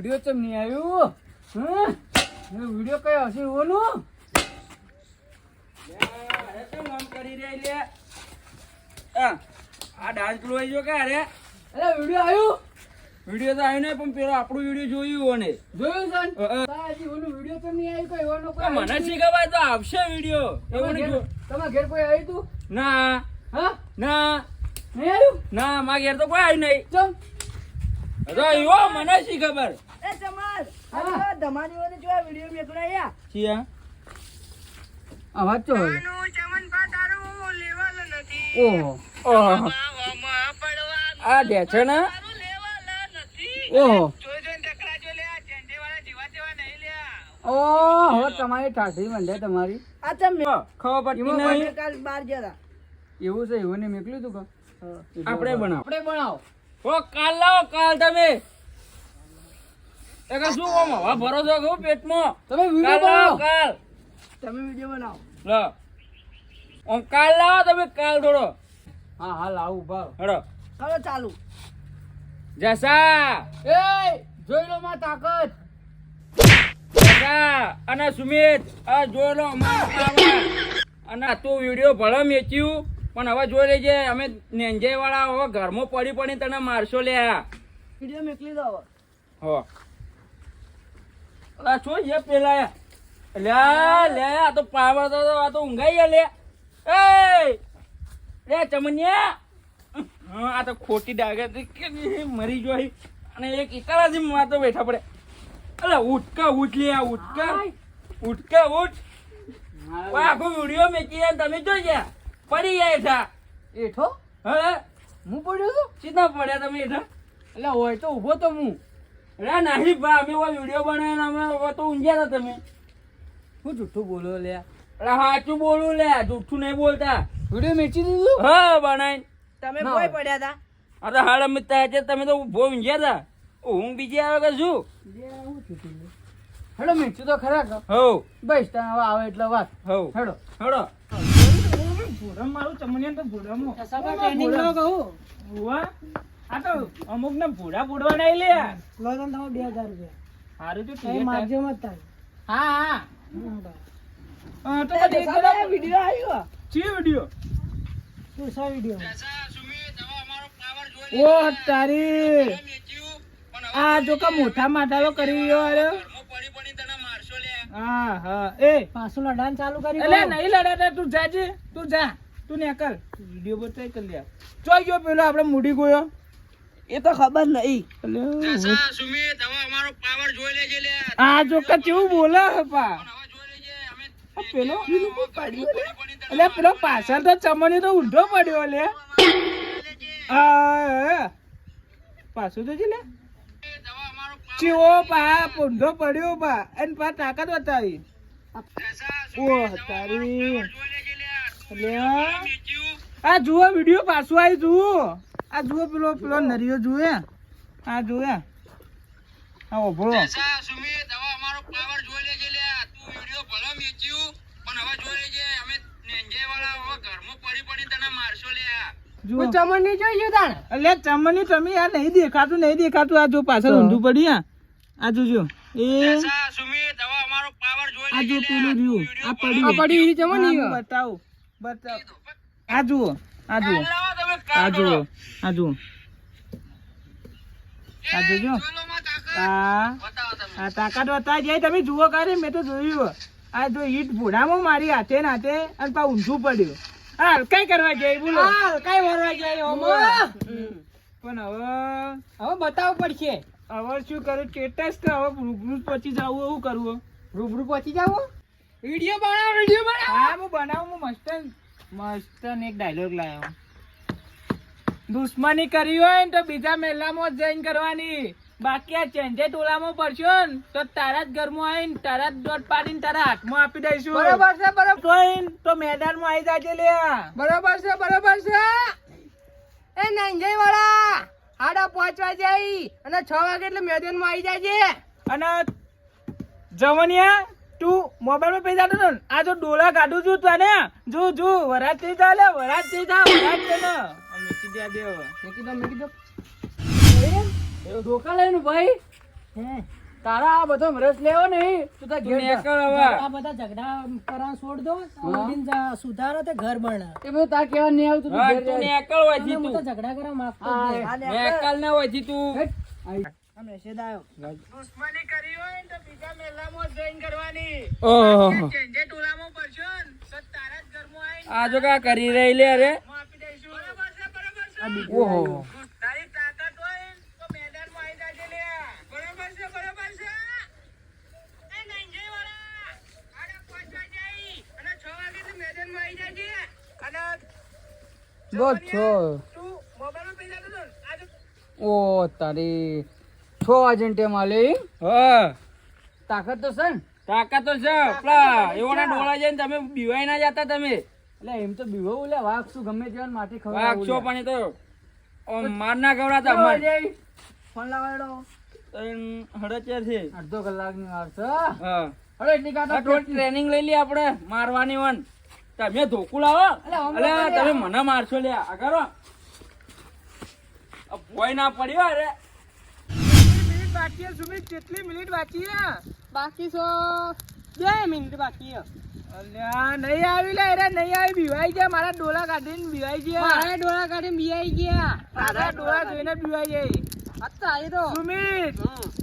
Video ચમ નહીં આવ્યું. હં? વીડિયો કયો હશે ઓનું કરી રહી લે આ ડાન્સ લોઈ જો કે અરે અરે વીડિયો આવ્યો? વીડિયો તો આવ્યો નહીં પણ પેલો આપણું વીડિયો જોયું ને જોયું ને? વીડિયો ચમ નહીં આવ્યું કોઈ એવાનો કોઈ મને આવ્યું? તો આવશે વીડિયો. એવું તમારા ઘેર- કોઈ આવ્યું તું? ના. હા? ના. નહીં આવ્યું? ના મારા ઘેર તો કોઈ આવ્યું નહીં. ચમ. તો એવો મને શી ખબર એ સમાર આ ધમાડીઓને જો આ વીડિયો મેકલાયા અવાજ તો હોય. ઓહો ઓહો આ દે છે ને? ઓહો. ઓહો તમારી ઠાઠી બંધે તમારી. આ તમે ખબર પડતી નહીં. કાલ બાર ગયા એવું છે એવું ને મેકલ્યું તું કા? આપણે બનાવો. આપણે બનાવો. ઓ કાલ લાવો કાલ તમે. કે શું આમ હવા ભરો છો કહું પેટમાં? તમે કાલ વીડિયો બનાવો. કાલ. તમે વીડિયો બનાવો. લો. આમ કાલ લાવો તમે કાલ થોડો. હા હા લાવું હડો. ચાલુ જસા. એ જોઈ લો માં તાકાત. જસા અને સુમિત આ જોઈ લો અને તું વીડિયો ભલે મેચ્યું પણ હવે જોઈ લેજે અમે નેંજે વાળા હવે ઘરમાં પડી પડી તને મારશો લે વીડિયો મેકલી દો હવે. હો અલા છો પેલા? લે લે આ તો પાવર તો આ તો ઊંઘાઈ ગયા લે. એ લે ચમનિયા હા આ તો ખોટી ડાગે મરી જોઈ. અને એક એકલાથી માતો બેઠા પડે. અલે ઉઠકા ઉઠ લે આ ઉઠકા ઉઠકા ઉઠ આખો વીડિયો મેકી તમે જોઈ પડી ગયા એઠા. એઠો? હવે હું પડ્યો તો? સીધા પડ્યા તમે એઠા? એટલે હોય તો ઊભો તો હું. અરે નહીં બા અમે ઓય વીડિયો બનાવ્યો અમે તો ઊંઘ્યા હતા તમે. હું જુઠ્ઠું બોલો લે? અરે સાચું બોલું લે જૂઠું નહીં બોલતા. વીડિયો મેચી દીધું? હા બનાવીને. તમે કોઈ પડ્યા હતા? અરે તો હાલ અમે ત્યાં છે તમે તો બહુ ઊંઘ્યા હતા. ઊંઘ બીજી આવે કે શું? હેડો મેચ્યું તો ખરા હો હવ બસ તને હવે આવે એટલે વાત. હો હેડો. હેડો. ભોરમ મારું ચમનિયા તો ભૂરમો ટ્રેનિંગ લો કહું. ભૂવા આ તો અમુક ને ભૂડા ભૂડવા નહીં લે. લો તો તમે બે હજાર રૂપિયા. સારું તો એ ઠીક મત તારે હા હા. હા તો પછી એક વીડિયો આવ્યો ચી વીડિયો શું સા વીડિયો ઓ તારી. આ જો કે મોટા માટાલો કરી અરે. હા હા. એ. પાછું લડાન ચાલુ કરી એટલે નહીં લડાતા તું જાજે તું જા. તું ને કર. વીડિયો બતાવી કરી લે જોઈ ગયો પેલો આપણે મૂડી ગયો. એ તો ખબર નહીં આ જો કા કેવું બોલે હપા આ પેલો એટલે પેલો પાછળ તો ચમણી તો ઊંધો પડ્યો લે. પાછું તો છે લે. ચીવો પા ઊંધો પડ્યો પા. અને પા તાકાત બતાવી. ઓ તારી. લે. આ જુઓ વીડિયો પાછું આવી જુઓ. આ જુઓ પેલો પેલો નરિયો જુએ. આ જુએ. આ ઓભળો જુઓ. ચમનની જોઈ તાણ? એટલે ચમની તમે આ નહીં દેખાતું નહીં દેખાતું. આ જો પાછળ ઊંધું પડી આ આ જોજો એ. આ જો પેલું રહ્યું. આ પડ્યું આ ચમન બતાવું બતાવ. આ જુઓ આ જુઓ. આ જુઓ આ જુઓ. આ જોજો. આ આ તાકાત બતાવી જાય. તમે જુઓ કરે મેં તો જોયું. આ જો ઈટ ભૂડામાં મારી હાથે ને અને પા ઊંધું પડ્યું. હા કઈ કરવા જાય બોલો. કઈ વરવા ગયા પણ હવે હવે બતાવવું પડશે. હવે શું કરું? સ્ટેટસ તો હવે રૂબરૂ જ પછી જવું એવું કરવું રૂબરૂ પહોંચી જાવ વીડિયો બનાવો વીડિયો બનાવો. હા હું બનાવું હું મસ્ત મસ્ત એક ડાયલોગ લાવ્યો. દુશ્મની કરી હોય ને તો બીજા મેલામાં જઈને કરવાની. બાકી આ ચેન્જે ટોલામાં પડશો ને તો તારા જ ઘરમાં આવીને તારા જ દોટ પાડીને તારા હાથમાં આપી દઈશું. બરોબર છે બરોબર. તોય તો મેદાનમાં આવી જાજે લે. બરોબર છે બરોબર છે. એ નાંજઈ વાળા આડા પહોંચવા જાય અને છ વાગે એટલે મેદાનમાં આવી જાય છે અને જવનિયા તું મોબાઈલમાં પૈસા ને આ જો ડોલા કાઢું છું તને જો જો વરાજ થઈ જા લે વરાજ થઈ જા વરાજ છે ને અમે કીધા દેવ મેં કીધું મેં કીધું એવું ધોકા લઈને ભાઈ હે? તારા આ બધો રસ લેવો નહીં. તું તાર ઘેર જા. હવે. આ બધા ઝઘડા કરા છોડ દો. ઉડીને સુધારો તે ઘર બને. એ બધું તાર કહેવા નહીં આવતું તું તું જા. નેકળ હોયથી તું ઝઘડા કરવા માંગતો જ હા, નહીં. નેકળ ને તું હેટ. આઈ. આ મેસેજ આવ્યો દુશ્મની કરી હોય તો બીજા મેલામાં જોઈન કરવાની. ઓહો. જેંજે ટોલામાં પડશો ને તારા જ ઘરમાં આવીને આ જો કા કરી રહી લે અરે આપી દઈશું બરાબર છે બરાબર છે ઓહો. તારી તાકાત હોય તો મેદાનમાં આવી જાજે લે બરાબર છે બરાબર છે? એ નાઈન્જે વાળા આડે પહોંચવા જાય અને છ વાગે મેદાનમાં આવી જાજે. અને બસ છો. તું આજે ઓ તારી છો એજન્ટે માલે હા. તાકાત તો છે તાકાત તો છે પેલા એવોના ડોળા જઈને તમે બીવાઈ ના જતા તમે. એટલે એમ તો બીવો લે વાઘ શું ગમે તેવાનું માટી ખબર વાગશો પણ એ તો માર ના ગવડાતા માર ફોન લાવાડો હડચેર છે. અડધો કલાકની વાર છે. હા. અરે એટલી કાઢો ટ્રેનિંગ લઈ લી આપણે મારવાની વન. તમે ધોકું લાવો. અલે તમે મને મારશો લે આ કરો. ભોય ના પડ્યો અરે. મિનિટ બાકી છે સુમિત? કેટલી મિનિટ બાકી છે? બાકી છો બે મિનિટ બાકી છે. નહીં આવી લે રે નહીં આવી બીવાઈ ગયા મારા ડોલા કાઢીને બીવાઈ ગયા મારા ડોલા કાઢીને બીવાઈ ગયા તારા ડોલા જોઈને બીવાઈ ગઈ अच्छा ये तो सुमित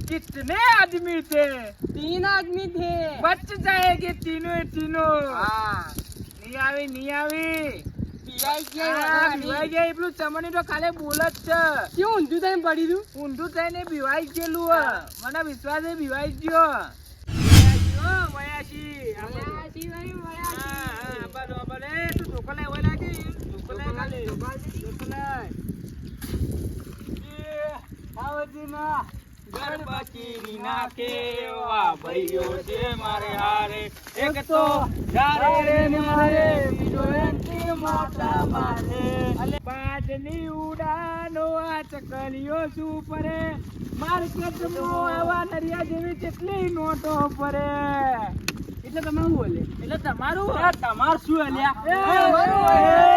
कितने आदमी थे तीन आदमी थे बच जाएंगे तीनों तीनों नहीं આવી નહીં આવી પીવાઈ ગયા પીવાઈ ગયા એટલું ચમણી તો ખાલી બોલ જ છે કેવું ઊંધું થઈને પડી દઉં ઊંધું થઈને બીવાઈ ગયેલું હે. મને વિશ્વાસ છે બીવાઈ ગયો ગણપતિની ભાઈઓ છે મારે હારે એક તો જારે રે મારે બીજો એનથી મોટા મારે પાટની ઉડાનો આ ચકલીઓ શું પરે માર્કેટમાં આવા નરિયા જેવી કેટલી નોટો પરે એટલે તમે બોલે એટલે તમારું તમારું શું જોઈને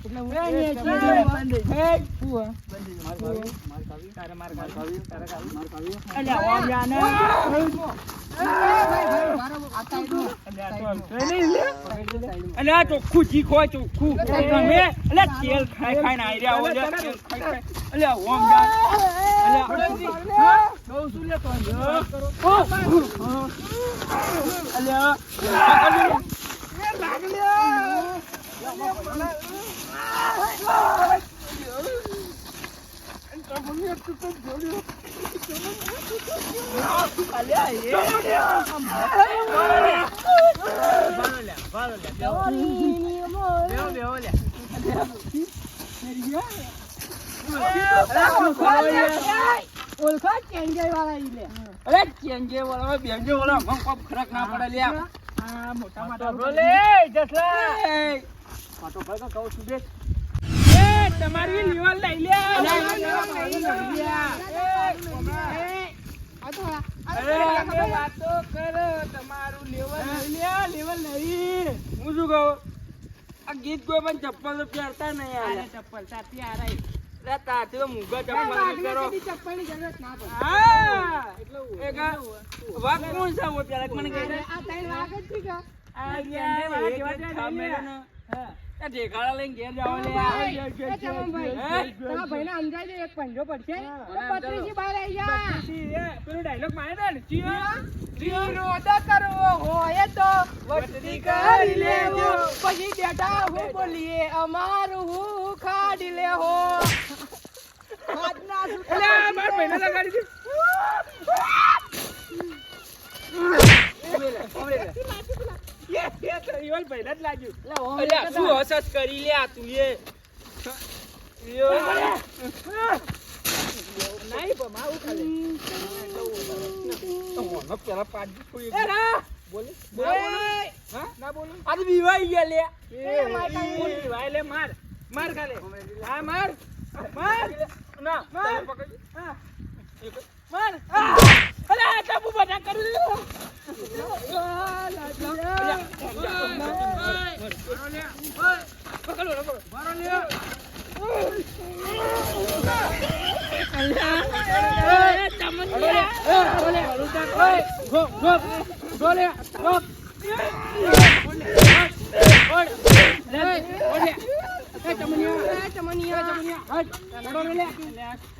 હશે. અલે, એ ખેપાટી. અલે આ ચોખ્ખું ચીખો ચોખ્ખું તમે અલે તેલ ખાઈ ખાઈને આઈ રહ્યા હોય તેલ ખાઈ ખાઈ અલે ઓમ જા અલે અલે અરે ચેન્જે વાળા બેંજે વાળા મને કોઈ ફરક ના પડે લ્યા મોટા મોટા એ, તમારી લીવર લઈ લે વાતો કરો તમારું લેવલ લે હું શું કહું આ ગીત કોઈ પણ ચપ્પલ પહેરતા નહીં યાર ચપ્પલ સાથી આ રહી અરે તો મૂંગા ચપ્પલ ને લઈને ઘેર જાવ લે એ ચમનભાઈ, હે? તમારા ભાઈને સમજાય છે, એક પંજો પડશે. તો બહાર આઈ જા. પેલો ડાયલોગ મારે ને ચીયો કરવો હોય તો વસ્તી કરી લેવો. પછી બેટા હું બોલીએ અમારું હું ખાડી લેવો. અલ્યા શું હસસ કરી લે આ તું એ નહીં ભમાવું ખાલી. તો મને પેલા પાડી રા. બોલે. બોલ. હા? ના બોલું. આ તો બીવાઈ ગયા લે. એ લે માર. માર ખાલે. હા માર. માર. ના માર. તમે હા. માર. આ! અરે બધા કરી લે. પકડો પકડો મારો લે ચમનિયા. ચમનિયા. ચમનિયા. હટ, લડો લે.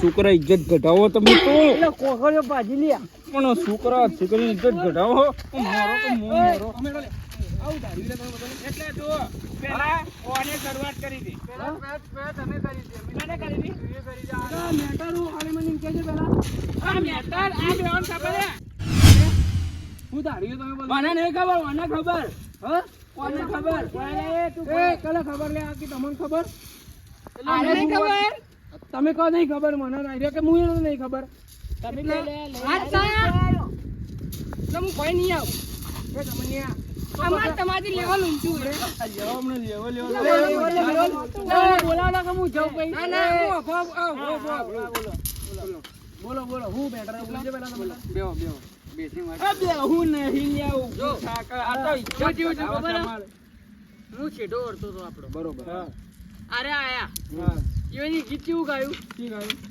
છોકરા ઇજ્જત ઘટાવો તમે તો ભાજી લે પણ છોકરા ઇજ્જત ઘટાવો મારો તો મારો. એટલે પેલા શરૂઆત કરી હતી પેલા પેલા પેલા મેટારું આને મને કહેજો પેલા આ મેટર આ બેવાન ખબર? હે હું ધાર્યું ખબર મને ખબર હા કોને ખબર લે, આ કે તમને ખબર? તમે કહો નહીં ખબર મને નહીં કે હું એને નહીં ખબર. તમે હું કોઈ નહીં આવ. એ તમે નહીં આવ. અમાર તમારી લેવલ ઊંચું છે અમને લેવો લેવો બોલાવો કે હું જાઉં કઈ. ના ના હું અફો બોલો બોલો. બોલો હું બેટર બોલજો પેલા તમે. બેહો બેહો. બેસી માર. બે હું નહીં લેવું જો. આ તો ઇજ્જત કેવું છે ઘટાવો ખબર હે? છેડો વળતો તો આપણો. બરોબર. હા. અરે આયા. હા. એની ગીત કેવું ગાયું?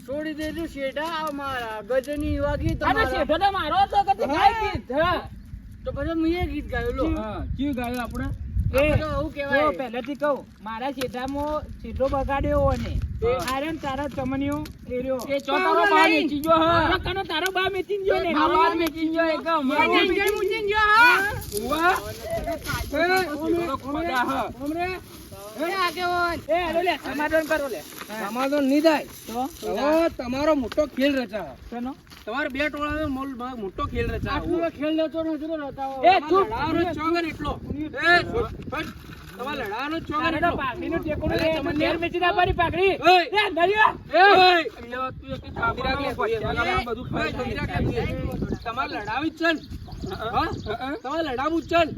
છોડી દેજો શેઠા આ મારા ગજની વાગી તો શેઠો તો મારો તે ગીત, હા. તો પછી મેં ગીત ગાયું લો. હા કયું ગાયું આપણે? આપણે તો આવું કહેવાય. જો પહેલેથી કહું મારા શેઠામાં શેઠો બગાડ્યો અને આર્યન તારા ચમનિયો એર્યો એ ચો તારો બા ગયો, હા. કનો તારો બા મેચી ગયો ને? ગયો. એક ગયો હા. સમાધાન નહીં થાય. તમારો મોટો ખેલ રચાવો શેનો? તમારે બે ટોળાનો મોટો ખેલ આટલું ખેલ એ ચૂપ. એટલો. એ તમારે લડાવાનો ચોગન એટલો. પાઘડીનો ટેકોનો લે તમને ઘેર મેચી ના પાડી પાઘડી એ. નરિયા તું એક લે, તમારે લડાવી ચલ છે ને. હા? તમારે લડાવું જ છે ને.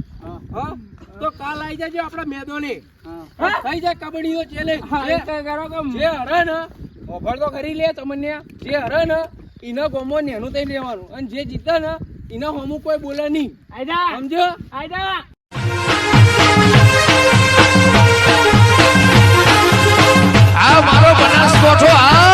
હા? તો કાલ આવી જજો આપડા મેદોને. થઈ જાય કબડ્ડીઓ ચેલેન્જ જે હરે ને ઓફર તો કરી લે તમને. જે હરે ને એના ગોમો નેનું થઈ લેવાનું. અને જે જીતે ને એના હોમું કોઈ બોલે નહીં. સમજો? આજા આ મારો બનાસકોઠો આ